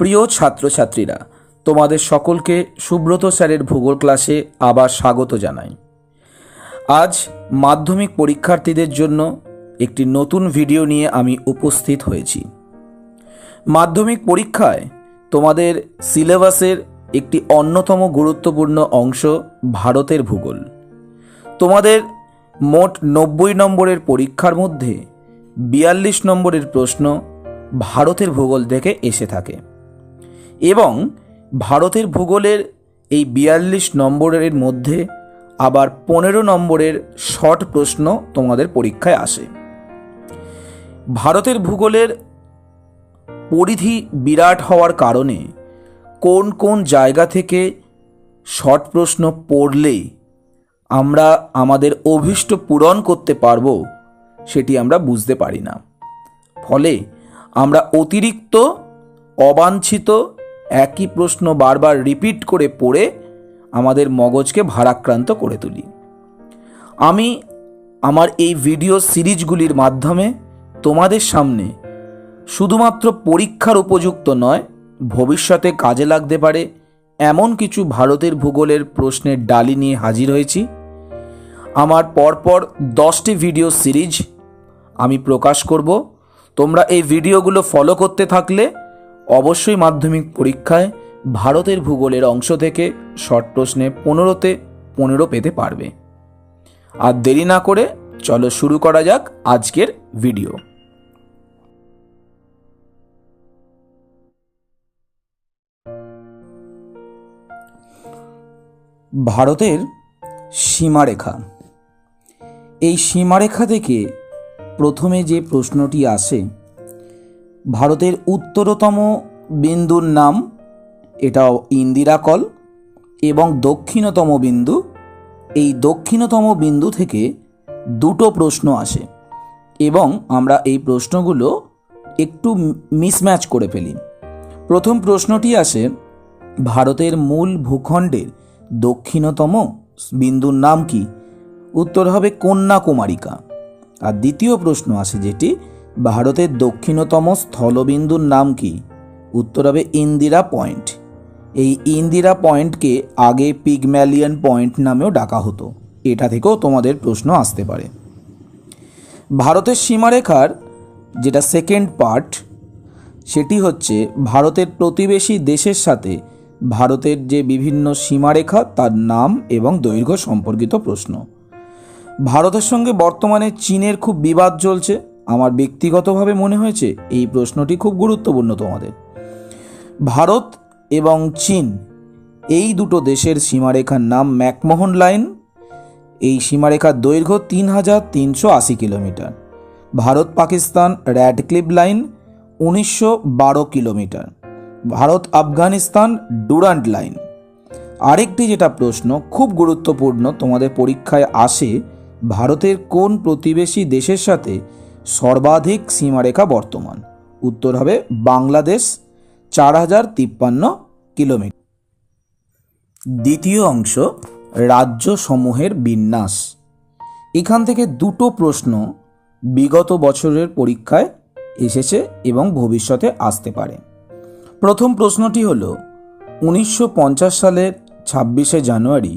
প্রিয় ছাত্রছাত্রীরা, তোমাদের সকলকে সুব্রত স্যারের ভূগোল ক্লাসে আবার স্বাগত জানাই। আজ মাধ্যমিক পরীক্ষার্থীদের জন্য একটি নতুন ভিডিও নিয়ে আমি উপস্থিত হয়েছি। মাধ্যমিক পরীক্ষায় তোমাদের সিলেবাসের একটি অন্যতম গুরুত্বপূর্ণ অংশ ভারতের ভূগোল। তোমাদের মোট নব্বই নম্বরের পরীক্ষার মধ্যে বিয়াল্লিশ নম্বরের প্রশ্ন ভারতের ভূগোল থেকে এসে থাকে। এবং ভারতের ভূগোলের এই বিয়াল্লিশ নম্বরের মধ্যে আবার পনেরো নম্বরের শর্ট প্রশ্ন তোমাদের পরীক্ষায় আসে। ভারতের ভূগোলের পরিধি বিরাট হওয়ার কারণে কোন কোন জায়গা থেকে শর্ট প্রশ্ন পড়লে আমরা আমাদের অভীষ্ট পূরণ করতে পারব সেটি আমরা বুঝতে পারি না। ফলে আমরা অতিরিক্ত, অবাঞ্ছিত একই প্রশ্ন বারবার রিপিট করে পড়ে আমাদের মগজকে ভারাক্রান্ত করে তুলি। আমি আমার এই ভিডিও সিরিজগুলির মাধ্যমে তোমাদের সামনে শুধুমাত্র পরীক্ষার উপযুক্ত নয়, ভবিষ্যতে কাজে লাগতে পারে এমন কিছু ভারতের ভূগোলের প্রশ্নের ডালি নিয়ে হাজির হয়েছি। আমার পরপর দশটি ভিডিও সিরিজ আমি প্রকাশ করব। তোমরা এই ভিডিওগুলো ফলো করতে থাকলে অবশ্যই মাধ্যমিক পরীক্ষায় ভারতের ভূগোলের অংশ থেকে শর্ট প্রশ্নে পনেরোতে পনেরো পেতে পারবে। আর দেরি না করে চলো শুরু করা যাক আজকের ভিডিও। ভারতের সীমারেখা। এই সীমারেখা থেকে প্রথমে যে প্রশ্নটি আসে ভারতের উত্তরতম বিন্দুর নাম, এটাও ইন্দিরা কল এবং দক্ষিণতম বিন্দু, এই দক্ষিণতম বিন্দু থেকে দুটো প্রশ্ন আসে, এবং আমরা এই প্রশ্নগুলো একটু মিসম্যাচ করে ফেলি। প্রথম প্রশ্নটি আসে, ভারতের মূল ভূখণ্ডের দক্ষিণতম বিন্দুর নাম কি? উত্তর হবে কন্যাকুমারিকা। আর দ্বিতীয় প্রশ্ন আসে যেটি ভারতের দক্ষিণতম স্থলবিন্দুর নাম কি? উত্তর হবে ইন্দিরা পয়েন্ট। এই ইন্দিরা পয়েন্টকে আগে পিগম্যালিয়ান পয়েন্ট নামেও ডাকা হতো। এটা থেকেও তোমাদের প্রশ্ন আসতে পারে। ভারতের সীমারেখার যেটা সেকেন্ড পার্ট, সেটি হচ্ছে ভারতের প্রতিবেশী দেশের সাথে ভারতের যে বিভিন্ন সীমারেখা, তার নাম এবং দৈর্ঘ্য সম্পর্কিত প্রশ্ন। ভারতের সঙ্গে বর্তমানে চীনের খুব বিবাদ চলছে। আমার ব্যক্তিগতভাবে মনে হয়েছে এই প্রশ্নটি খুব গুরুত্বপূর্ণ তোমাদের। ভারত এবং চীন, এই দুটো দেশের সীমারেখার নাম ম্যাকমোহন লাইন। এই সীমারেখার দৈর্ঘ্য তিন হাজার তিনশো আশি kilometre. Bharat Pakistan Radcliffe line উনিশশো বারো kilometre. Bharat Afghanistan Durand line. আরেকটি যেটা প্রশ্ন খুব গুরুত্বপূর্ণ তোমাদের পরীক্ষায় আসে, ভারতের কোন প্রতিবেশী দেশের সাথে সর্বাধিক সীমারেখা বর্তমান। উত্তর হবে বাংলাদেশ, চার হাজার তিপ্পান্ন কিলোমিটার। দ্বিতীয় অংশ রাজ্য সমূহের বিন্যাস। এখান থেকে দুটো প্রশ্ন বিগত বছরের পরীক্ষায় এসেছে এবং ভবিষ্যতে আসতে পারে। প্রথম প্রশ্নটি হল, উনিশশো পঞ্চাশ সালের ছাব্বিশে জানুয়ারি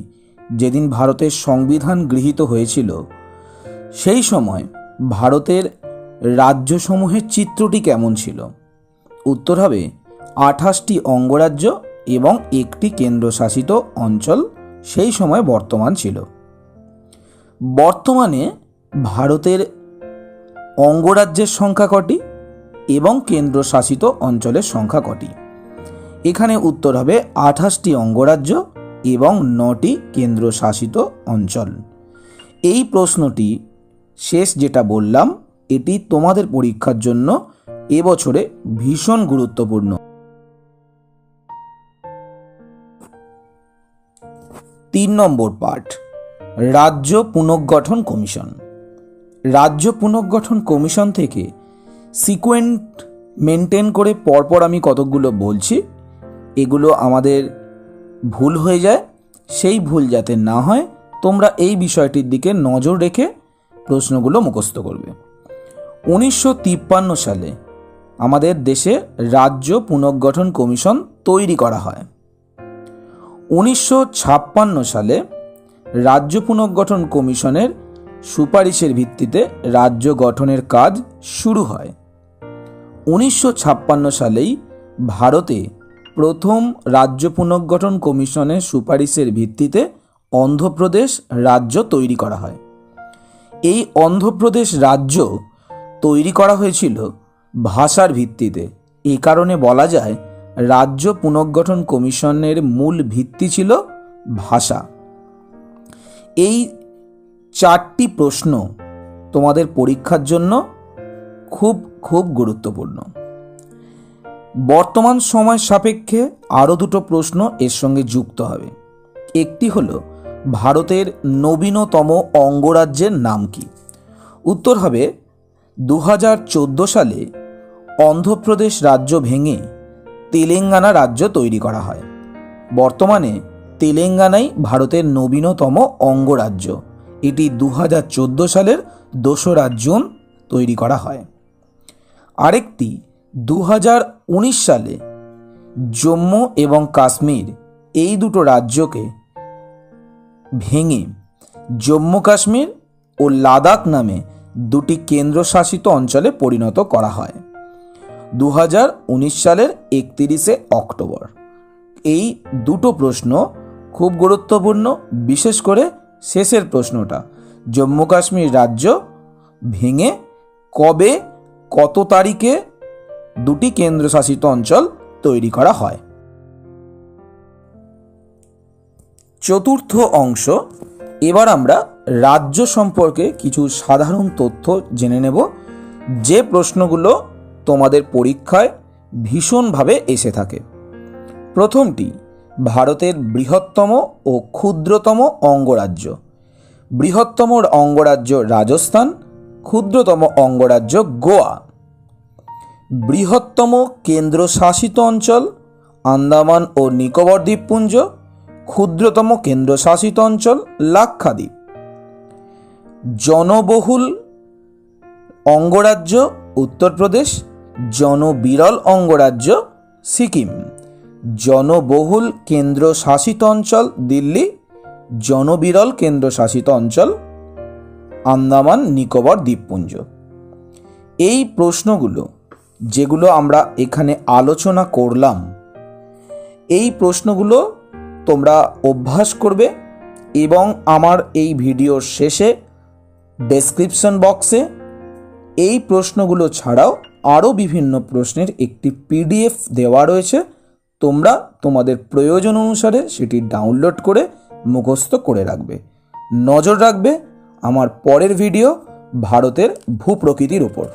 যেদিন ভারতের সংবিধান গৃহীত হয়েছিল, সেই সময় ভারতের রাজ্যসমূহের চিত্রটি কেমন ছিল? উত্তর হবে, আঠাশটি অঙ্গরাজ্য এবং একটি কেন্দ্রশাসিত অঞ্চল সেই সময় বর্তমান ছিল। বর্তমানে ভারতের অঙ্গরাজ্যের সংখ্যা কটি এবং কেন্দ্রশাসিত অঞ্চলের সংখ্যা কটি? এখানে উত্তর হবে, আঠাশটি অঙ্গরাজ্য এবং নটি কেন্দ্রশাসিত অঞ্চল। এই প্রশ্নটি শেষ যেটা বললাম এটি তোমাদের পরীক্ষার জন্য এবছরে ভীষণ গুরুত্বপূর্ণ। তিন নম্বর পার্ট রাজ্য পুনর্গঠন কমিশন। রাজ্য পুনর্গঠন কমিশন থেকে সিকোয়েন্ট মেনটেন করে পরপর আমি কতকগুলো বলছি, এগুলো আমাদের ভুল হয়ে যায়। সেই ভুল যাতে না হয়, তোমরা এই বিষয়টির দিকে নজর রেখে প্রশ্নগুলো মুখস্থ করবে। উনিশশো তিপ্পান্ন সালে আমাদের দেশে রাজ্য পুনর্গঠন কমিশন তৈরি করা হয়। উনিশশো ছাপ্পান্ন সালে রাজ্য পুনর্গঠন কমিশনের সুপারিশের ভিত্তিতে রাজ্য গঠনের কাজ শুরু হয়। উনিশশো ছাপ্পান্ন সালেই ভারতে প্রথম রাজ্য পুনর্গঠন কমিশনের সুপারিশের ভিত্তিতে অন্ধ্রপ্রদেশ রাজ্য তৈরি করা হয়। এই অন্ধ্রপ্রদেশ রাজ্য তৈরি করা হয়েছিল ভাষার ভিত্তিতে। এ কারণে বলা যায়, রাজ্য পুনর্গঠন কমিশনের মূল ভিত্তি ছিল ভাষা। এই চারটি প্রশ্ন তোমাদের পরীক্ষার জন্য খুব খুব গুরুত্বপূর্ণ। বর্তমান সময় সাপেক্ষে আরও দুটো প্রশ্ন এর সঙ্গে যুক্ত হবে। একটি হল, ভারতের নবীনতম অঙ্গরাজ্যের নাম কি? উত্তর হবে দু হাজার চোদ্দ সালে অন্ধ্রপ্রদেশ রাজ্য ভেঙে তেলেঙ্গানা রাজ্য তৈরি করা হয়। বর্তমানে তেলেঙ্গানাই ভারতের নবীনতম অঙ্গরাজ্য। এটি দু হাজার চোদ্দ সালের দোসরা জুন তৈরি করা হয়। আরেকটি দু হাজার উনিশ সালে জম্মু এবং কাশ্মীর এই দুটো রাজ্যকে ভেঙে জম্মু কাশ্মীর ও লাদাখ নামে দুটি কেন্দ্রশাসিত অঞ্চলে পরিণত করা হয়। দু হাজার উনিশ সালের একতিরিশে অক্টোবর। এই দুটো প্রশ্ন খুব গুরুত্বপূর্ণ, বিশেষ করে শেষের প্রশ্নটা। জম্মু কাশ্মীর রাজ্য ভেঙে কবে, কত তারিখে দুটি কেন্দ্রশাসিত অঞ্চল তৈরি করা হয়? চতুর্থ অংশ, এবার আমরা রাজ্য সম্পর্কে কিছু সাধারণ তথ্য জেনে নেব। যে প্রশ্নগুলো তোমাদের পরীক্ষায় ভীষণভাবে এসে থাকে। প্রথমটি, ভারতের বৃহত্তম ও ক্ষুদ্রতম অঙ্গরাজ্য। বৃহত্তম অঙ্গরাজ্য রাজস্থান, ক্ষুদ্রতম অঙ্গরাজ্য গোয়া। বৃহত্তম কেন্দ্রশাসিত অঞ্চল আন্দামান ও নিকোবর দ্বীপপুঞ্জ। ক্ষুদ্রতম কেন্দ্রশাসিত অঞ্চল লাক্ষাদ্বীপ। জনবহুল অঙ্গরাজ্য, উত্তরপ্রদেশ, জনবিরল অঙ্গরাজ্য, সিকিম। জনবহুল কেন্দ্রশাসিত অঞ্চল দিল্লি, জনবিরল কেন্দ্রশাসিত অঞ্চল আন্দামান, নিকোবর, দ্বীপপুঞ্জ। এই প্রশ্নগুলো যেগুলো আমরা এখানে আলোচনা করলাম, এই প্রশ্নগুলো তোমরা অভ্যাস করবে এবং আমার এই ভিডিওর শেষে ডেসক্রিপশন বক্সে এই প্রশ্নগুলো ছাড়াও আরও বিভিন্ন প্রশ্নের একটি পিডিএফ দেওয়া রয়েছে। তোমরা তোমাদের প্রয়োজন অনুসারে সেটি ডাউনলোড করে মুখস্থ করে রাখবে। নজর রাখবে আমার পরের ভিডিও ভারতের ভূপ্রকৃতির ওপর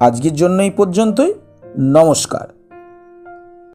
আজকের জন্য এই পর্যন্তই। নমস্কার।